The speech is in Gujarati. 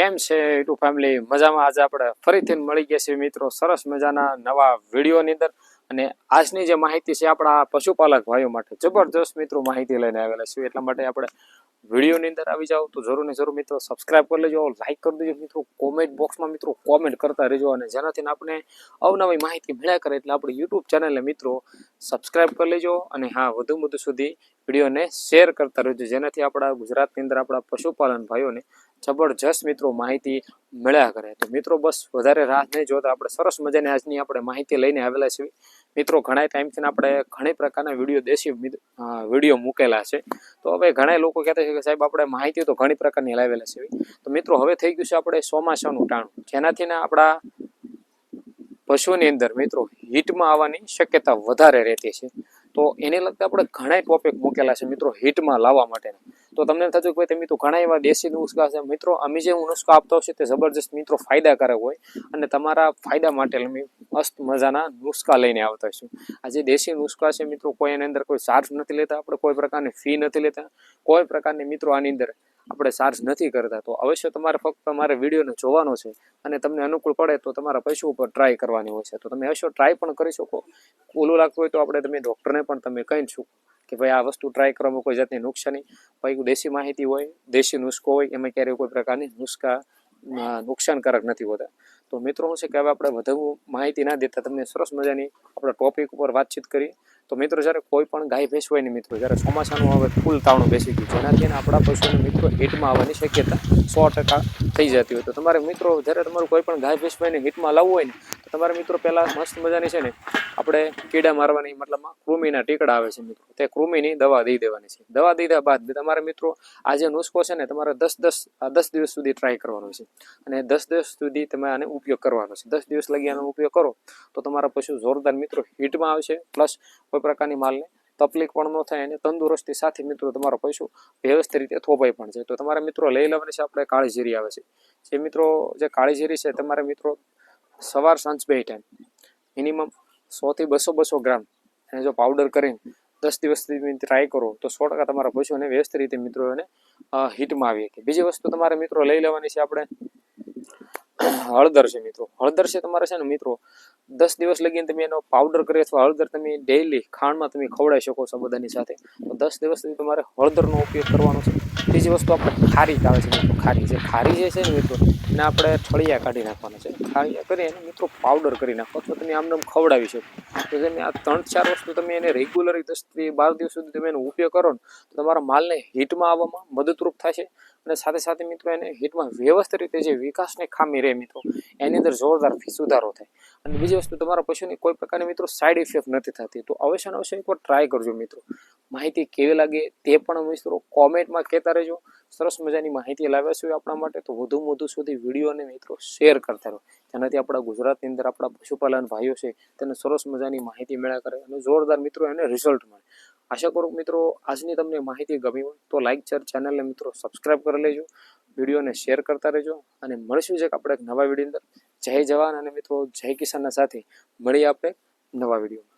કેમ છે યુટ્યુબ ફેમિલી મજામાં? આજે આપણે ફરીથી મળી ગયા છીએ મિત્રો. સરસ મજાના નવા વિડીયોની અંદર. અને આજની જે માહિતી છે આપણા પશુપાલક ભાઈઓ માટે. જબરજસ્ત મિત્રો માહિતી લઈને આવેલા છીએ. એટલા માટે આપણે વિડીયોની અંદર આવી જાઓ તો જરૂર ને જરૂર મિત્રો સબસ્ક્રાઇબ કરી લેજો. લાઇક કરી દેજો મિત્રો. કોમેન્ટ બોક્સમાં મિત્રો કોમેન્ટ કરતા રહેજો. અને જેનાથી આપણે અવનવી માહિતી મળ્યા કરે એટલે આપણી યુટ્યુબ ચેનલને મિત્રો સબસ્ક્રાઇબ કરી લેજો. અને હા, વધુ વધુ સુધી વિડીયોને શેર કરતા રહેજો. જેનાથી આપણા ગુજરાતની અંદર આપણા પશુપાલન ભાઈઓને જબરજસ્ત મિત્રો માહિતી મળ્યા કરે. તો મિત્રો, બસ વધારે રાહ નહીં જોતા. આપણે સરસ મજાની આજની આપણે માહિતી લઈને આવેલા છીએ. મિત્રો, ઘણા ટાઈમથી આપણે ઘણી પ્રકારના વીડિયો દેશી વીડિયો મૂકેલા છે. તો હવે ઘણા લોકો કહેતા છે કે, સાહેબ, આપણે માહિતી તો ઘણી પ્રકારની લાવેલા છે. તો મિત્રો, હવે થઈ ગયું છે આપણે ચોમાસાનું ટાણું. જેનાથી ને આપણા પશુની અંદર મિત્રો હીટમાં આવવાની શક્યતા વધારે રહેતી છે. તો એને લગતા આપણે ઘણા ટોપિક મૂકેલા છે મિત્રો હિટમાં લાવવા માટેના. તો તમને થતું કે તમે તો ઘણા એવા દેશી નુસ્ખા છે. મિત્રો, અમે જે નુસ્ખા આપતા હોય છે તે જબરજસ્ત મિત્રો ફાયદાકારક હોય અને તમારા ફાયદા માટે અમે મસ્ત મજાના નુસ્ખા લઈને આવતા છું આ જે દેશી નુસ્ખા છે મિત્રો, કોઈ એની અંદર કોઈ ચાર્જ નથી લેતા, આપણે કોઈ પ્રકારની ફી નથી લેતા, કોઈ પ્રકારની મિત્રો આની અંદર આપણે ચાર્જ નથી કરતા. તો અવશ્ય તમારે ફક્ત તમારે વિડીયોને જોવાનો છે અને તમને અનુકૂળ પડે તો તમારા પશુ ઉપર ટ્રાય કરવાની હોય છે. તો તમે અવશ્ય ટ્રાય પણ કરી શકો. ઓલું લાગતું હોય તો આપણે તમે ડૉક્ટરને પણ તમે કહી શકો. કે ભાઈ આ વસ્તુ ટ્રાય કરવામાં કોઈ જાતની નુકસાની. ભાઈ દેશી માહિતી હોય, દેશી નુસ્ખો હોય, એમાં ક્યારેય કોઈ પ્રકારની નુસ્ખા નુકસાનકારક નથી હોતા. તો મિત્રો, હું છે કે હવે આપણે વધુ માહિતી ના દેતા તમને સરસ મજાની આપણા ટોપિક ઉપર વાતચીત કરી. તો મિત્રો, જ્યારે કોઈ પણ ગાય ભેંસ હોય ને મિત્રો, જ્યારે ચોમાસાનું હવે ફૂલ તાવણું બેસી ગયું જેનાથી આપણા પશુને મિત્રો હિટમાં આવવાની શક્યતા સો ટકા થઈ જતી હોય. તો તમારે મિત્રો, જ્યારે તમારું કોઈ પણ ગાય ભેંસ હોય ને હિટમાં લાવવું હોય ને તમારે મિત્રો પહેલાં મસ્ત મજાની છે ને આપણે કીડા મારવાની મતલબમાં કૃમિના ટીકડા આવે છે મિત્રો. તે કૃમિની દવા દઈ દેવાની છે. દવા દીધા બાદ તમારા મિત્રો આ જે નુસ્ખો છે ને તમારે દસ દસ દસ દિવસ સુધી ટ્રાય કરવાનો છે. અને દસ દિવસ સુધી તમે આને ઉપયોગ કરવાનો છે. દસ દિવસ લગી આનો ઉપયોગ કરો તો તમારા પશુ જોરદાર મિત્રો હિટમાં આવશે. પ્લસ કોઈ પ્રકારની માલને તકલીફ પણ ન થાય અને તંદુરસ્તી સાથે મિત્રો તમારો પશુ વ્યવસ્થિત રીતે થોભાઈ પણ છે તો તમારા મિત્રો લઈ લેવાની છે. આપણે કાળીજીરી આવે છે. જે મિત્રો, જે કાળીજીરી છે, તમારા મિત્રો સવાર સાંજ બે ટાઈમ મિનિમમ સોથી બસો બસો ગ્રામ એને જો પાવડર કરીને દસ દિવસ સુધી ટ્રાય કરો, તો સો ટકા તમારા પશુઓને વ્યસ્ત રીતે મિત્રો એને હીટમાં આવી શકે. બીજી વસ્તુ તમારે મિત્રો લઈ લેવાની છે આપણે, હળદર છે મિત્રો. હળદર છે તમારે છે ને મિત્રો દસ દિવસ લગીને તમે એનો પાવડર કરી અથવા હળદર તમે ડેઈલી ખાંડમાં તમે ખવડાવી શકો છો બધાની સાથે. તો દસ દિવસ સુધી તમારે હળદરનો ઉપયોગ કરવાનો છે. બીજી વસ્તુ આપણે ખારી આવે છે મિત્રો, ખારી. જે ખારી જે છે ને મિત્રો, એને આપણે ઠળિયા કાઢી નાખવાના છે. ઠળિયા કરી એને મિત્રો પાવડર કરી નાખો અથવા તમે આમને આમ ખવડાવી શકો. તો તમે આ ત્રણ ચાર વસ્તુ તમે એને રેગ્યુલર દસથી બાર દિવસ સુધી તમે એનો ઉપયોગ કરો ને, તો તમારા માલને હીટમાં આવવામાં મદદરૂપ થશે. અને સાથે સાથે મિત્રો એને હિટમાં વ્યવસ્થિત રીતે જે વિકાસની ખામી રહે મિત્રો, એની અંદર જોરદાર સુધારો થાય. અને બીજી વસ્તુ, તમારા પશુની કોઈ પ્રકારની મિત્રો સાઈડ ઇફેક્ટ નથી થતી. તો અવશ્ય અવશ્ય એકવાર ટ્રાય કરજો મિત્રો. માહિતી કેવી લાગે તે પણ મિત્રો કોમેન્ટમાં કહેતા રહેજો. સરસ મજાની માહિતી લાવ્યા છે આપણા માટે. તો વધુમાં વધુ સુધી વીડિયો અને મિત્રો શેર કરતા રહો. જેનાથી આપણા ગુજરાતની અંદર આપણા પશુપાલન ભાઈઓ છે તેને સરસ મજાની માહિતી મેળા કરે અને જોરદાર મિત્રો એને રિઝલ્ટ મળે. આશા કરું મિત્રો, આજની તમને માહિતી ગમી હોય તો લાઈક શેર ચેનલને મિત્રો સબસ્ક્રાઈબ કરી લેજો. વિડીયોને શેર કરતા રહેજો અને મળીશું છે આપણે એક નવા વીડિયો અંદર. જય જવાન અને મિત્રો, જય કિસાનના સાથે. મળીએ આપણે નવા વીડિયો